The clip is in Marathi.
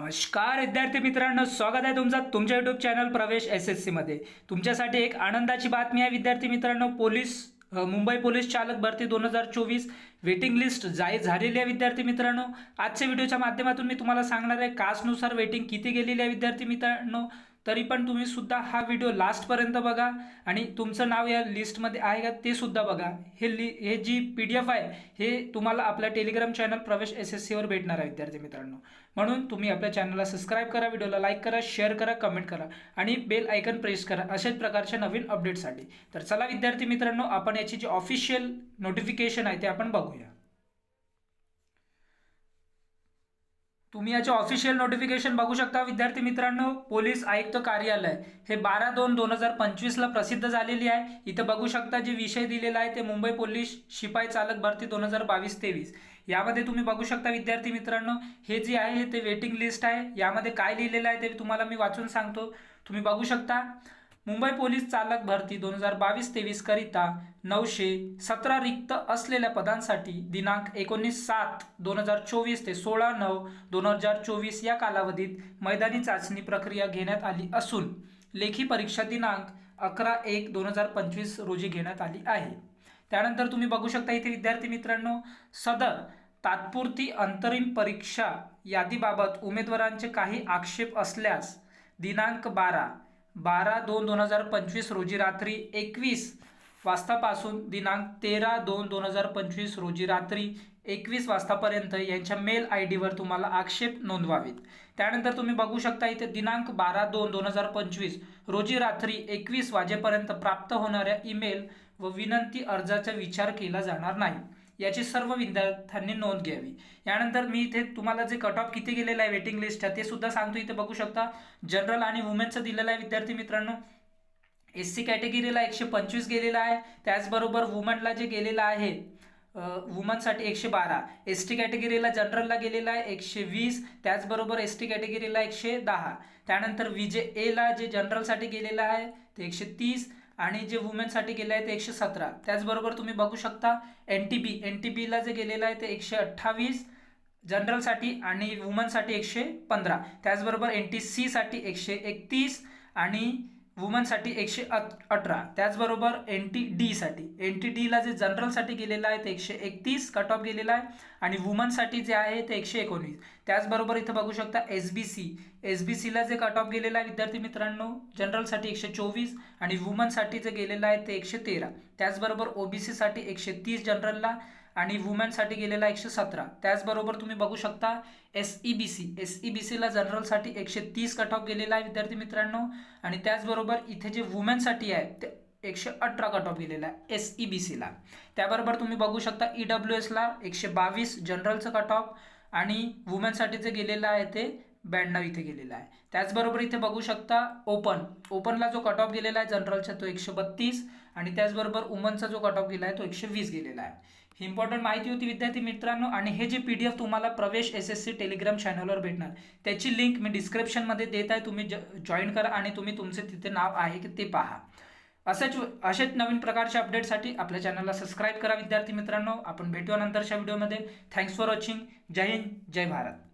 नमस्कार विद्यार्थी मित्रांनो स्वागत आहे तुमचा तुमच्या YouTube channel Pravesh S S सीमध्ये तुमच्यासाठी एक आनंदाची बातमी आहे विद्यार्थी मित्रांनो पोलीस मुंबई पोलीस चालक भरती दोन हजार चोवीस वेटिंग लिस्ट जाहीर झालेली आहे विद्यार्थी मित्रांनो. आजच्या व्हिडिओच्या माध्यमातून मी तुम्हाला सांगणार आहे कास्टनुसार वेटिंग किती गेलेली आहे विद्यार्थी मित्रांनो. तरी पण तुम्ही सुद्धा हा व्हिडिओ लास्टपर्यंत बघा आणि तुमचं नाव या लिस्टमध्ये आहे का ते सुद्धा बघा. हे लि हे जी पी डी एफ आहे हे तुम्हाला आपल्या Telegram channel Pravesh S S सीवर भेटणार आहे विद्यार्थी मित्रांनो. म्हणून तुम्ही आपल्या चॅनलला सबस्क्राईब करा व्हिडिओला लाईक करा शेअर करा कमेंट करा आणि बेल आयकन प्रेस करा अशाच प्रकारच्या नवीन अपडेटसाठी तर चला विद्यार्थी मित्रांनो आपण याची जी ऑफिशियल नोटिफिकेशन आहे ते आपण बघूया. तुम्ही याचे ऑफिशियल नोटिफिकेशन बघू शकता. विद्यार्थी मित्रांनो पोलीस आयुक्त कार्यालय हे बारा दोन दोन हजार पंचवीसला प्रसिद्ध झालेली आहे. इथं बघू शकता जे विषय दिलेला आहे ते मुंबई पोलीस शिपाई चालक भरती दोन हजार बावीस तेवीस. यामध्ये तुम्ही बघू शकता विद्यार्थी मित्रांनो हे जे आहे ते वेटिंग लिस्ट आहे. यामध्ये काय लिहिलेलं आहे ते तुम्हाला मी वाचून सांगतो. तुम्ही बघू शकता. मुंबई पोलीस चालक भरती दोन हजार बावीस तेवीस करिता नऊशे सतरा रिक्त असलेल्या पदांसाठी दिनांक एकोणीस सात दोन हजार चोवीस ते सोळा नऊ दोन हजार चोवीस या कालावधीत मैदानी चाचणी प्रक्रिया घेण्यात आली असून लेखी परीक्षा दिनांक अकरा एक दोन हजार पंचवीस रोजी घेण्यात आली आहे. त्यानंतर तुम्ही बघू शकता इथे विद्यार्थी मित्रांनो सदर तात्पुरती अंतरिम परीक्षा यादीबाबत उमेदवारांचे काही आक्षेप असल्यास दिनांक बारा बारा दोन दोन हजार पंचवीस रोजी रात्री एकवीस वाजतापासून दिनांक तेरा दोन दोन हजार पंचवीस रोजी रात्री एकवीस वाजतापर्यंत यांच्या मेल आय डीवर तुम्हाला आक्षेप नोंदवावेत. त्यानंतर तुम्ही बघू शकता इथे दिनांक बारा दोन दोन हजार पंचवीस रोजी रात्री एकवीस वाजेपर्यंत प्राप्त होणाऱ्या ईमेल व विनंती अर्जाचा विचार केला जाणार नाही. याची सर्व विद्यार्थ्यांनी नोंद घ्यावी. यानंतर मी इथे तुम्हाला जे कट ऑफ किती गेलेलं आहे वेटिंग लिस्ट ते सुद्धा सांगतो. इथे बघू शकता जनरल आणि वुमेनचं दिलेलं आहे विद्यार्थी मित्रांनो. एस सी कॅटेगरीला एकशे पंचवीस गेलेला आहे. त्याचबरोबर वुमनला जे गेलेलं आहे वुमनसाठी एकशे बारा. एस टी कॅटेगरीला जनरलला गेलेला आहे एकशे वीस. त्याचबरोबर एस टी कॅटेगरीला एकशे दहा. त्यानंतर विजे एला जे जनरलसाठी गेलेलं आहे ते एकशे तीस. आणि जे वुमेनसाठी गेले आहे ते एकशे सतरा. त्याचबरोबर तुम्ही बघू शकता N T B N T बीला जे गेलेलं आहे ते एकशे अठ्ठावीस जनरलसाठी आणि वुमनसाठी एकशे पंधरा. त्याचबरोबर एन टी सीसाठी एकशे एकतीस आणि वुमनसाठी एकशे अठरा त्याचबरोबर एन टी डीसाठी एन टी डीला जे जनरलसाठी गेलेलं आहे ते एकशे एकतीस कट ऑफ गेलेला आहे. आणि वुमनसाठी जे आहे ते एकशे एकोणीस त्याचबरोबर इथं बघू शकता S B C S B सीला जे कट ऑफ गेलेलं आहे विद्यार्थी मित्रांनो जनरलसाठी एकशे चोवीस आणि वुमनसाठी जे गेलेलं आहे ते एकशे तेरा. त्याचबरोबर ओ बी सीसाठी एकशे तीस जनरलला आणि वुमेनसाठी गेलेला एकशे सतरा. त्याचबरोबर तुम्ही बघू शकता S E B C S E B सीला जनरलसाठी एकशे तीस कट ऑफ गेलेला आहे विद्यार्थी मित्रांनो. आणि त्याचबरोबर इथे जे वुमेनसाठी आहे ते एकशे अठरा कट ऑफ गेलेला आहे एस ई बी सीला त्याबरोबर तुम्ही बघू शकता ई डब्ल्यू एसला एकशे बावीस जनरलचं कट ऑफ आणि वुमेनसाठी जे गेलेलं आहे ते ब्याण्णव इथे गेलेला आहे. त्याचबरोबर इथे बघू शकता ओपन ओपनला जो कट ऑफ गेलेला आहे जनरलचा तो एकशे बत्तीस. आणि त्याचबरोबर वुमनचा जो कट ऑफ गेला आहे तो एकशे वीस गेलेला आहे. ही इम्पॉर्टंट माहिती होती विद्यार्थी मित्रांनो. आणि हे जे पी डी एफ तुम्हाला प्रवेश एस एस सी टेलिग्राम चॅनलवर भेटणार त्याची लिंक मी डिस्क्रिप्शनमध्ये देत आहे. तुम्ही जॉईन करा आणि तुम्ही तुमचे तिथे नाव आहे की ते पहा. असेच असेच नवीन प्रकारच्या अपडेटसाठी आपल्या चॅनलला सबस्क्राईब करा विद्यार्थी मित्रांनो. आपण भेटूया नंतरच्या व्हिडिओमध्ये थँक्स फॉर वॉचिंग जय हिंद जय भारत.